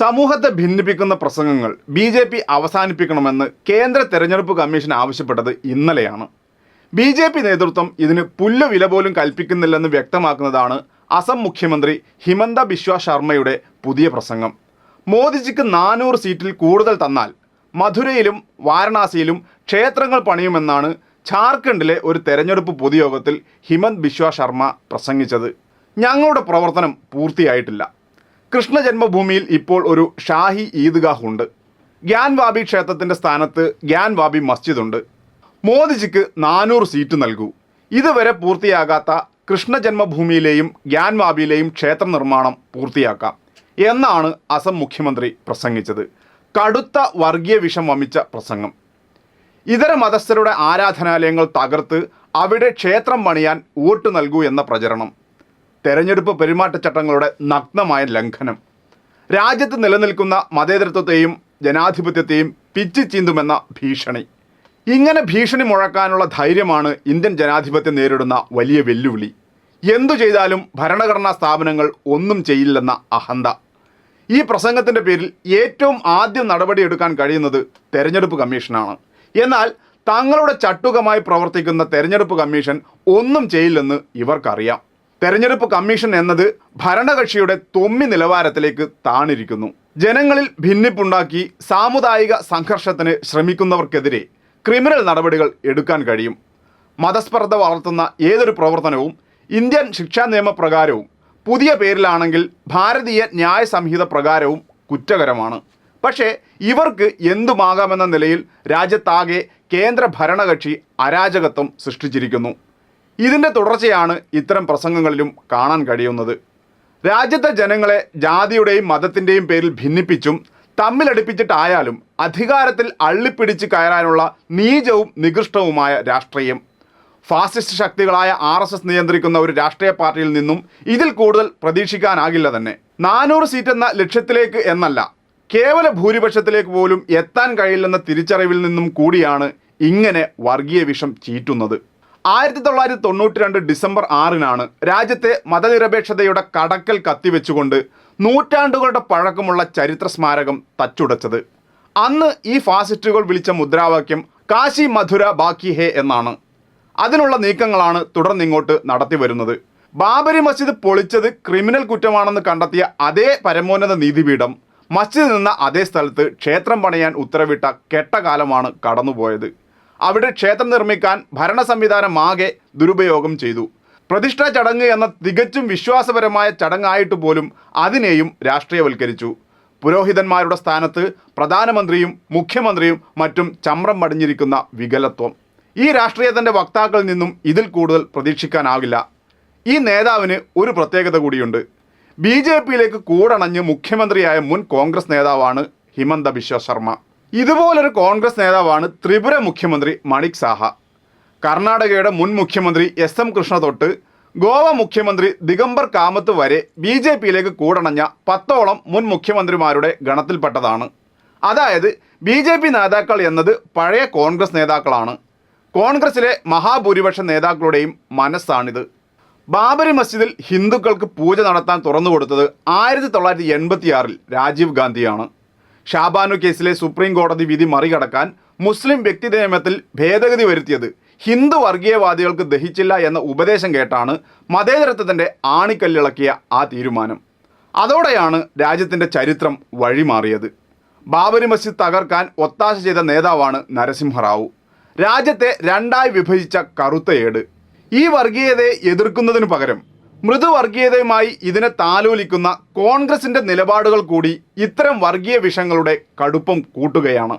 സമൂഹത്തെ ഭിന്നിപ്പിക്കുന്ന പ്രസംഗങ്ങൾ B J P അവസാനിപ്പിക്കണമെന്ന് കേന്ദ്ര തെരഞ്ഞെടുപ്പ് കമ്മീഷൻ ആവശ്യപ്പെട്ടത് ഇന്നലെയാണ്. ബി ജെ പി നേതൃത്വം ഇതിന് പുല്ല് വില പോലും കൽപ്പിക്കുന്നില്ലെന്ന് വ്യക്തമാക്കുന്നതാണ് അസം മുഖ്യമന്ത്രി ഹിമന്ത ബിശ്വ ശർമ്മയുടെ പുതിയ പ്രസംഗം. മോദിജിക്ക് നാനൂറ് സീറ്റിൽ കൂടുതൽ തന്നാൽ മധുരയിലും വാരണാസിയിലും ക്ഷേത്രങ്ങൾ പണിയുമെന്നാണ് ഝാർഖണ്ഡിലെ ഒരു തെരഞ്ഞെടുപ്പ് പൊതുയോഗത്തിൽ ഹിമന്ത് ബിശ്വ ശർമ്മ പ്രസംഗിച്ചത്. ഞങ്ങളുടെ പ്രവർത്തനം പൂർത്തിയായിട്ടില്ല. കൃഷ്ണ ജന്മഭൂമിയിൽ ഇപ്പോൾ ഒരു ഷാഹി ഈദ്ഗാഹ് ഉണ്ട് ഗ്യാൻവാബി ക്ഷേത്രത്തിന്റെ സ്ഥാനത്ത് ഗ്യാൻവാബി മസ്ജിദ് ഉണ്ട് മോദിജിക്ക് നാനൂറ് സീറ്റ് നൽകൂ. ഇതുവരെ പൂർത്തിയാകാത്ത കൃഷ്ണ ജന്മഭൂമിയിലെയും ഗ്യാൻവാബിയിലെയും ക്ഷേത്ര നിർമ്മാണം പൂർത്തിയാക്കാം എന്നാണ് അസം മുഖ്യമന്ത്രി പ്രസംഗിച്ചത്. കടുത്ത വർഗീയ വിഷം വമിച്ച പ്രസംഗം. ഇതര മതസ്ഥരുടെ ആരാധനാലയങ്ങൾ തകർത്ത് അവിടെ ക്ഷേത്രം പണിയാൻ വോട്ട് നൽകൂ എന്ന പ്രചരണം. തെരഞ്ഞെടുപ്പ് പെരുമാറ്റച്ചട്ടങ്ങളുടെ നഗ്നമായ ലംഘനം. രാജ്യത്ത് നിലനിൽക്കുന്ന മതേതരത്വത്തെയും ജനാധിപത്യത്തെയും പിച്ചി ചീന്തുമെന്ന ഭീഷണി. ഇങ്ങനെ ഭീഷണി മുഴക്കാനുള്ള ധൈര്യമാണ് ഇന്ത്യൻ ജനാധിപത്യം നേരിടുന്ന വലിയ വെല്ലുവിളി. എന്തു ചെയ്താലും ഭരണഘടനാ സ്ഥാപനങ്ങൾ ഒന്നും ചെയ്യില്ലെന്ന അഹന്ത. ഈ പ്രസംഗത്തിന്റെ പേരിൽ ഏറ്റവും ആദ്യം നടപടിയെടുക്കാൻ കഴിയുന്നത് തെരഞ്ഞെടുപ്പ് കമ്മീഷനാണ്. എന്നാൽ തങ്ങളുടെ ചട്ടുകമായി പ്രവർത്തിക്കുന്ന തെരഞ്ഞെടുപ്പ് കമ്മീഷൻ ഒന്നും ചെയ്യില്ലെന്ന് ഇവർക്കറിയാം. തെരഞ്ഞെടുപ്പ് കമ്മീഷൻ എന്നത് ഭരണകക്ഷിയുടെ തൊമ്മി നിലവാരത്തിലേക്ക് താണിരിക്കുന്നു. ജനങ്ങളിൽ ഭിന്നിപ്പുണ്ടാക്കി സാമുദായിക സംഘർഷത്തിന് ശ്രമിക്കുന്നവർക്കെതിരെ ക്രിമിനൽ നടപടികൾ എടുക്കാൻ കഴിയും. മതസ്പർദ്ധ വളർത്തുന്ന ഏതൊരു പ്രവർത്തനവും ഇന്ത്യൻ ശിക്ഷാ നിയമപ്രകാരവും പുതിയ പേരിലാണെങ്കിൽ ഭാരതീയ ന്യായ സംഹിത പ്രകാരവും കുറ്റകരമാണ്. പക്ഷേ ഇവർക്ക് എന്തുമാകാമെന്ന നിലയിൽ രാജ്യത്താകെ കേന്ദ്ര ഭരണകക്ഷി അരാജകത്വം സൃഷ്ടിച്ചിരിക്കുന്നു. ഇതിന്റെ തുടർച്ചയാണ് ഇത്തരം പ്രസംഗങ്ങളിലും കാണാൻ കഴിയുന്നത്. രാജ്യത്തെ ജനങ്ങളെ ജാതിയുടെയും മതത്തിന്റെയും പേരിൽ ഭിന്നിപ്പിച്ചും തമ്മിലടിപ്പിച്ചിട്ടായാലും അധികാരത്തിൽ അള്ളിപ്പിടിച്ച് കയറാനുള്ള നീചവും നികൃഷ്ടവുമായ രാഷ്ട്രീയം. ഫാസിസ്റ്റ് ശക്തികളായ ആർ എസ് എസ് നിയന്ത്രിക്കുന്ന ഒരു രാഷ്ട്രീയ പാർട്ടിയിൽ നിന്നും ഇതിൽ കൂടുതൽ പ്രതീക്ഷിക്കാനാകില്ല തന്നെ. നാനൂറ് സീറ്റ് എന്ന ലക്ഷ്യത്തിലേക്ക് എന്നല്ല കേവല ഭൂരിപക്ഷത്തിലേക്ക് പോലും എത്താൻ കഴിയില്ലെന്ന തിരിച്ചറിവിൽ നിന്നും കൂടിയാണ് ഇങ്ങനെ വർഗീയ വിഷം ചീറ്റുന്നത്. ആയിരത്തി തൊള്ളായിരത്തി തൊണ്ണൂറ്റി രണ്ട് ഡിസംബർ ആറിനാണ് രാജ്യത്തെ മതനിരപേക്ഷതയുടെ കടക്കൽ കത്തിവെച്ചുകൊണ്ട് നൂറ്റാണ്ടുകളുടെ പഴക്കമുള്ള ചരിത്ര സ്മാരകം തച്ചുടച്ചത്. അന്ന് ഈ ഫാസിസ്റ്റുകൾ വിളിച്ച മുദ്രാവാക്യം കാശി മധുര ബാക്കി ഹേ എന്നാണ്. അതിനുള്ള നീക്കങ്ങളാണ് തുടർന്നിങ്ങോട്ട് നടത്തി വരുന്നത്. ബാബരി മസ്ജിദ് പൊളിച്ചത് ക്രിമിനൽ കുറ്റമാണെന്ന് കണ്ടെത്തിയ അതേ പരമോന്നത നീതിപീഠം മസ്ജിദ് നിന്ന അതേ സ്ഥലത്ത് ക്ഷേത്രം പണിയാൻ ഉത്തരവിട്ട കെട്ടകാലമാണ് കടന്നുപോയത്. അവിടെ ക്ഷേത്രം നിർമ്മിക്കാൻ ഭരണ സംവിധാനമാകെ ദുരുപയോഗം ചെയ്തു. പ്രതിഷ്ഠാ ചടങ്ങ് എന്ന തികച്ചും വിശ്വാസപരമായ ചടങ്ങായിട്ട് പോലും അതിനെയും രാഷ്ട്രീയവൽക്കരിച്ചു. പുരോഹിതന്മാരുടെ സ്ഥാനത്ത് പ്രധാനമന്ത്രിയും മുഖ്യമന്ത്രിയും മറ്റും ചമ്രം പടിഞ്ഞിരിക്കുന്ന വികലത്വം. ഈ രാഷ്ട്രീയത്തിന്റെ വക്താക്കളിൽ നിന്നും ഇതിൽ കൂടുതൽ പ്രതീക്ഷിക്കാനാകില്ല. ഈ നേതാവിന് ഒരു പ്രത്യേകത കൂടിയുണ്ട്. ബി ജെ പിയിലേക്ക് കൂടണഞ്ഞ് മുഖ്യമന്ത്രിയായ മുൻ കോൺഗ്രസ് നേതാവാണ് ഹിമന്ത ബിശ്വ ശർമ്മ. ഇതുപോലൊരു കോൺഗ്രസ് നേതാവാണ് ത്രിപുര മുഖ്യമന്ത്രി മണിക് സാഹ. കർണാടകയുടെ മുൻ മുഖ്യമന്ത്രി എസ് എം കൃഷ്ണ തൊട്ട് ഗോവ മുഖ്യമന്ത്രി ദിഗംബർ കാമത്ത് വരെ ബി ജെ പിയിലേക്ക് കൂടണഞ്ഞ പത്തോളം മുൻ മുഖ്യമന്ത്രിമാരുടെ ഗണത്തിൽപ്പെട്ടതാണ്. അതായത് ബി ജെ പി നേതാക്കൾ എന്നത് പഴയ കോൺഗ്രസ് നേതാക്കളാണ്. കോൺഗ്രസിലെ മഹാഭൂരിപക്ഷ നേതാക്കളുടെയും മനസ്സാണിത്. ബാബരി മസ്ജിദിൽ ഹിന്ദുക്കൾക്ക് പൂജ നടത്താൻ തുറന്നു കൊടുത്തത് ആയിരത്തി തൊള്ളായിരത്തി എൺപത്തിയാറിൽ രാജീവ് ഗാന്ധിയാണ്. ഷാബാനു കേസിലെ സുപ്രീം കോടതി വിധി മറികടക്കാൻ മുസ്ലിം വ്യക്തി നിയമത്തിൽ ഭേദഗതി വരുത്തിയത് ഹിന്ദു വർഗീയവാദികൾക്ക് ദഹിച്ചില്ല എന്ന ഉപദേശം കേട്ടാണ് മതേതരത്വത്തിന്റെ ആണിക്കല്ലിളക്കിയ ആ തീരുമാനം. അതോടെയാണ് രാജ്യത്തിന്റെ ചരിത്രം വഴിമാറിയത്. ബാബരി മസ്ജിദ് തകർക്കാൻ ഒത്താശ ചെയ്ത നേതാവാണ് നരസിംഹറാവു. രാജ്യത്തെ രണ്ടായി വിഭജിച്ച കറുത്ത ഏട്. ഈ വർഗീയതയെ എതിർക്കുന്നതിനു പകരം മൃദുവർഗീയതയുമായി ഇതിനെ താലോലിക്കുന്ന കോൺഗ്രസിന്റെ നിലപാടുകൾ കൂടി ഇത്തരം വർഗീയ വിഷങ്ങളുടെ കടുപ്പം കൂട്ടുകയാണ്.